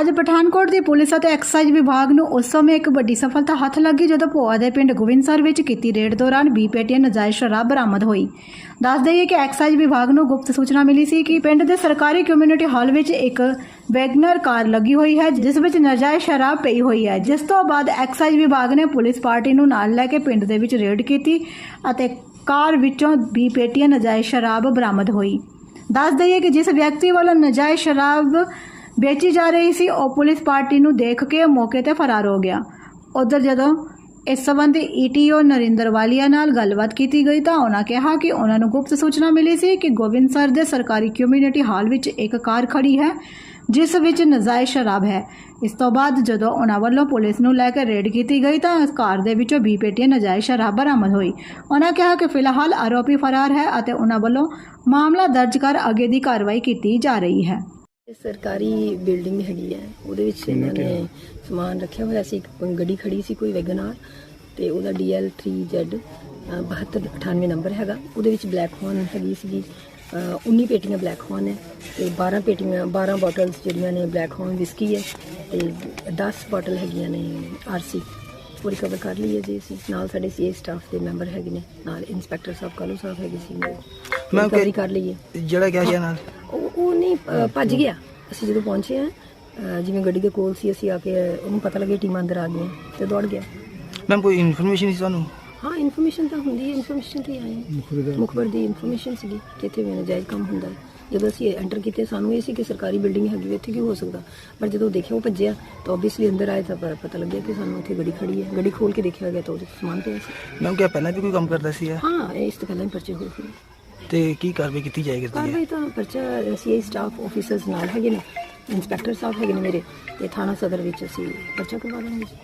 ਅੱਜ ਪਠਾਨਕੋਟ ਦੀ ਪੁਲਿਸ ਅਤੇ ਐਕਸਾਈਜ਼ ਵਿਭਾਗ ਨੂੰ ਉਸ ਸਮੇਂ ਇੱਕ ਵੱਡੀ ਸਫਲਤਾ ਹੱਥ ਲੱਗੀ ਜਦੋਂ ਭੋਆ ਦੇ ਪਿੰਡ ਗੋਬਿੰਦਸਰ ਵਿੱਚ ਕੀਤੀ ਰੇਡ ਦੌਰਾਨ 20 ਪੇਟੀਆਂ ਨਜਾਇਜ਼ ਸ਼ਰਾਬ ਬਰਾਮਦ ਹੋਈ। ਦੱਸ ਦਈਏ ਕਿ ਐਕਸਾਈਜ਼ ਵਿਭਾਗ ਨੂੰ ਗੁਪਤ ਸੂਚਨਾ ਮਿਲੀ ਸੀ ਕਿ ਪਿੰਡ ਦੇ ਸਰਕਾਰੀ ਕਮਿਊਨਿਟੀ ਹਾਲ ਵਿੱਚ ਇੱਕ ਵੈਗਨਰ ਕਾਰ ਲੱਗੀ ਹੋਈ ਹੈ, ਜਿਸ ਵਿੱਚ ਨਜਾਇਜ਼ ਸ਼ਰਾਬ ਪਈ ਹੋਈ ਹੈ। ਜਿਸ ਤੋਂ ਬਾਅਦ ਐਕਸਾਈਜ਼ ਵਿਭਾਗ ਨੇ ਪੁਲਿਸ ਪਾਰਟੀ ਨੂੰ ਨਾਲ ਲੈ ਕੇ ਪਿੰਡ ਦੇ ਵਿੱਚ ਰੇਡ ਕੀਤੀ ਅਤੇ ਕਾਰ ਵਿੱਚੋਂ 20 ਪੇਟੀਆਂ ਨਜਾਇਜ਼ ਸ਼ਰਾਬ ਬਰਾਮਦ ਹੋਈ। ਦੱਸ ਦਈਏ ਕਿ ਜਿਸ ਵਿਅਕਤੀ ਵੱਲੋਂ ਨਜਾਇਜ਼ ਸ਼ਰਾਬ ਵੇਚੀ ਜਾ ਰਹੀ ਸੀ, ਉਹ ਪੁਲਿਸ ਪਾਰਟੀ ਨੂੰ ਦੇਖ ਕੇ ਮੌਕੇ ਤੇ ਫਰਾਰ ਹੋ ਗਿਆ। ਉਧਰ ਜਦੋਂ ਇਸ ਸੰਬੰਧੀ ਈਟੀਓ ਨਰਿੰਦਰ ਵਾਲੀਆ ਨਾਲ ਗੱਲਬਾਤ ਕੀਤੀ ਗਈ ਤਾਂ ਉਹਨਾਂ ਕਿਹਾ ਕਿ ਉਹਨਾਂ ਨੂੰ ਗੁਪਤ ਸੂਚਨਾ ਮਿਲੀ ਸੀ ਕਿ ਗੋਬਿੰਦ ਸਰ ਦੇ ਸਰਕਾਰੀ ਕਮਿਊਨਿਟੀ ਹਾਲ ਵਿੱਚ ਇੱਕ ਕਾਰ ਖੜੀ ਹੈ, ਜਿਸ ਵਿੱਚ ਨਜਾਇਜ਼ ਸ਼ਰਾਬ ਹੈ। ਇਸ ਤੋਂ ਬਾਅਦ ਜਦੋਂ ਉਹਨਾਂ ਵੱਲੋਂ ਪੁਲਿਸ ਨੂੰ ਲੈ ਕੇ ਰੇਡ ਕੀਤੀ ਗਈ ਤਾਂ ਇਸ ਕਾਰ ਦੇ ਵਿੱਚੋਂ 20 ਪੇਟੀਆਂ ਨਜਾਇਜ਼ ਸ਼ਰਾਬ ਬਰਾਮਦ ਹੋਈ। ਉਹਨਾਂ ਕਿਹਾ ਕਿ ਫਿਲਹਾਲ ਆਰੋਪੀ ਫਰਾਰ ਹੈ ਅਤੇ ਉਹਨਾਂ ਵੱਲੋਂ ਮਾਮਲਾ ਦਰਜ ਕਰ ਅੱਗੇ ਦੀ ਕਾਰਵਾਈ ਕੀਤੀ ਜਾ ਰਹੀ ਹੈ। ਇਹ ਸਰਕਾਰੀ ਬਿਲਡਿੰਗ ਹੈਗੀ ਹੈ। ਉਹਦੇ ਵਿੱਚ ਇਹਨਾਂ ਨੇ ਸਮਾਨ ਰੱਖਿਆ ਹੋਇਆ ਸੀ। ਇੱਕ ਗੱਡੀ ਖੜੀ ਸੀ ਕੋਈ ਵੈਗਨਾਰ ਤੇ ਉਹਦਾ DL3Z 7298 ਨੰਬਰ ਹੈਗਾ। ਉਹਦੇ ਵਿੱਚ ਬਲੈਕ ਹੌਨ ਹੈਗੀ ਸੀਗੀ। ਅਹ 19 ਪੇਟੀਆਂ ਬਲੈਕ ਹੌਨ ਹੈ ਤੇ 12 ਪੇਟੀਆਂ 12 ਬੋਟਲਸ ਜਿਹੜੀਆਂ ਨੇ ਬਲੈਕ ਹੌਨ ਵਿਸਕੀ ਹੈ ਤੇ 10 ਬੋਟਲ ਹੈਗੀਆਂ ਨੇ ਆਰਸੀ ਉਹ ਰਿਕਵਰ ਕਰ ਲਈ ਹੈ ਜੀ ਅਸੀਂ। ਨਾਲ ਸਾਡੇ ਸੀਏ ਸਟਾਫ ਦੇ ਮੈਂਬਰ ਹੈਗੇ ਨੇ। ਨਾਲ ਇੰਸਪੈਕਟਰ ਸਾਹਿਬ ਕਾਲੂ ਸਾਹਿਬ ਹੈਗੇ ਸੀ। ਰਿਕਵਰੀ ਕਿ- ਕਰ ਲਈ ਹੈ ਜਿਹੜਾ ਕਿਹਾ ਗਿਆ ਨਾਲ। ਉਹ ਨਹੀਂ ਅ, ਭੱਜ ਗਿਆ। ਅਸੀਂ ਜਦੋਂ ਪਹੁੰਚੇ ਆ ਜਿਵੇਂ ਗੱਡੀ ਦੇ ਕੋਲ ਸੀ ਅਸੀਂ ਆ ਕੇ ਉਹਨੂੰ ਪਤਾ ਲੱਗਿਆ ਟੀਮਾਂ ਅੰਦਰ ਆ ਗਈਆਂ ਤੇ ਦੌੜ ਗਿਆ। ਮੈਮ ਕੋਈ ਇਨਫੋਰਮੇਸ਼ਨ ਸੀ ਤੁਹਾਨੂੰ? ਹਾਂ ਇਨਫੋਰਮੇਸ਼ਨ ਤਾਂ ਹੁੰਦੀ ਹੈ ਇਨਫੋਰਮੇਸ਼ਨ ਤੇ ਹਾਂ। ਮੁਖਬਰ ਦੀ ਇਨਫੋਰਮੇਸ਼ਨ ਸੀਗੀ ਕਿ ਇੱਥੇ ਵੀ ਨਜਾਇਜ਼ ਕੰਮ ਹੁੰਦਾ ਹੈ। ਜਦੋਂ ਅਸੀਂ ਐਂਟਰ ਕੀਤੇ ਸਾਨੂੰ ਇਹ ਸੀ ਕਿ ਸਰਕਾਰੀ ਬਿਲਡਿੰਗ ਹੈਗੀ ਹੈ, ਇੱਥੇ ਕੀ ਹੋ ਸਕਦਾ? ਪਰ ਜਦੋਂ ਦੇਖਿਆ ਉਹ ਭੱਜਿਆ ਤਾਂ ਆਬਵੀਅਸਲੀ ਅੰਦਰ ਆਏ ਤਾਂ ਪ- ਪਤਾ ਲੱਗਿਆ ਕਿ ਸਾਨੂੰ ਇੱਥੇ ਗੱਡੀ ਖੜੀ ਹੈ। ਗੱਡੀ ਖੋਲ ਕੇ ਦੇਖਿਆ ਗਿਆ ਤਾਂ ਉਹਦੇ 'ਚ ਸਮਾਨ ਪਿਆ ਸੀ। ਮੈਮ ਕਿਹਾ ਪਹਿਲਾਂ ਵੀ ਕੋਈ ਕੰਮ ਕਰਦਾ ਸੀ ਇਹ? ਹਾਂ ਇਹ ਇਸ ਤੋਂ ਪਹਿਲਾਂ ਹੀ ਪਰਚੇ ਹੋਏ ਸੀ। ਤੇ ਕੀ ਕਾਰਵਾਈ ਕੀਤੀ ਜਾਏਗੀ ਕਾਰਵਾਈ ਤਾਂ ਪਰਚਾ ਸੀਆਈ ਸਟਾਫ ਆਫੀਸਰਸ ਨਾਲ ਹੈਗੇ ਨੇ ਇੰਸਪੈਕਟਰ ਸਾਹਿਬ ਹੈਗੇ ਨੇ ਮੇਰੇ, ਤੇ ਥਾਣਾ ਸਦਰ ਵਿੱਚ ਅਸੀਂ ਪਰਚਾ ਕਰਵਾ ਦਾਂਗੇ ਜੀ।